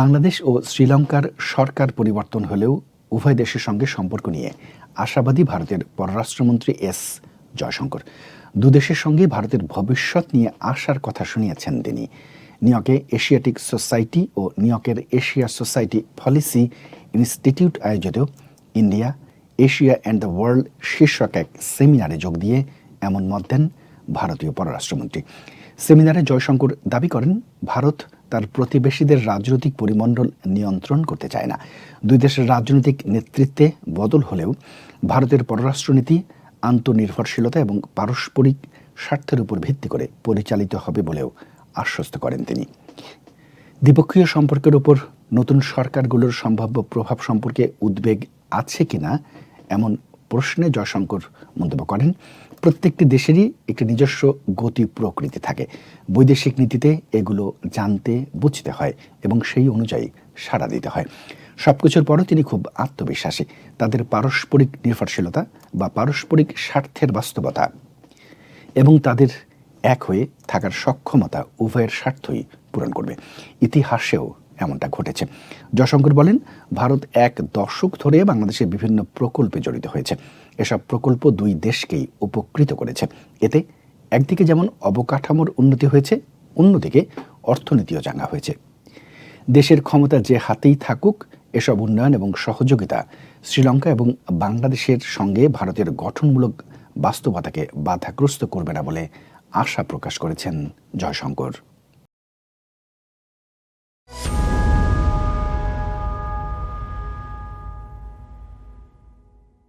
বাংলাদেশ ও শ্রীলঙ্কার সরকার পরিবর্তন হলেও উভয় দেশের সঙ্গে সম্পর্ক নিয়ে আশাবাদী ভারতের পররাষ্ট্রমন্ত্রী এস জয়শঙ্কর। দুদেশের সঙ্গে ভারতের ভবিষ্যৎ নিয়ে আশার কথা শুনিয়েছেন তিনি। নিউইয়র্কে এশিয়াটিক সোসাইটি ও নিউইয়র্কের এশিয়া সোসাইটি পলিসি ইনস্টিটিউট আয়োজিত India, Asia and the world শীর্ষক এক সেমিনারে যোগ দিয়ে এমন মত দেন ভারতীয় পররাষ্ট্রমন্ত্রী। সেমিনারে জয়শঙ্কর দাবি করেন, ভারত তার প্রতিবেশীদের রাজনৈতিক পরিমণ্ডল নিয়ন্ত্রণ করতে চায় না। দুই দেশের রাজনৈতিক নেতৃত্বে বদল হলেও ভারতের পররাষ্ট্রনীতি, আন্তনির্ভরশীলতা এবং পারস্পরিক স্বার্থের উপর ভিত্তি করে পরিচালিত হবে বলেও আশ্বস্ত করেন তিনি। দ্বিপক্ষীয় সম্পর্কের উপর নতুন সরকারগুলোর সম্ভাব্য প্রভাব সম্পর্কে উদ্বেগ আছে কিনা, এমন প্রশ্নে জয়শঙ্কর মন্তব্য করেন, প্রত্যেকটি দেশেরই একটি নিজস্ব গতি প্রকৃতি থাকে। বৈদেশিক নীতিতে এগুলো জানতে, বুঝতে হয় এবং সেই অনুযায়ী সাড়া দিতে হয়। সবকিছুর পরও তিনি খুব আত্মবিশ্বাসী। তাদের পারস্পরিক নির্ভরশীলতা বা পারস্পরিক স্বার্থের বাস্তবতা এবং তাদের এক হয়ে থাকার সক্ষমতা উভয়ের স্বার্থই পূরণ করবে। ইতিহাসেও এমনটা ঘটেছে। জয়শঙ্কর বলেন, ভারত এক দশক ধরে বাংলাদেশের বিভিন্ন প্রকল্পে জড়িত হয়েছে। এসব প্রকল্প দুই দেশকেই উপকৃত করেছে। এতে একদিকে যেমন অবকাঠামোর উন্নতি হয়েছে, অন্যদিকে অর্থনীতিও চাঙ্গা হয়েছে। দেশের ক্ষমতা যে হাতেই থাকুক, এসব উন্নয়ন এবং সহযোগিতা শ্রীলঙ্কা এবং বাংলাদেশের সঙ্গে ভারতের গঠনমূলক বাস্তবতাকে বাধাগ্রস্ত করবে না বলে আশা প্রকাশ করেছেন জয়শঙ্কর।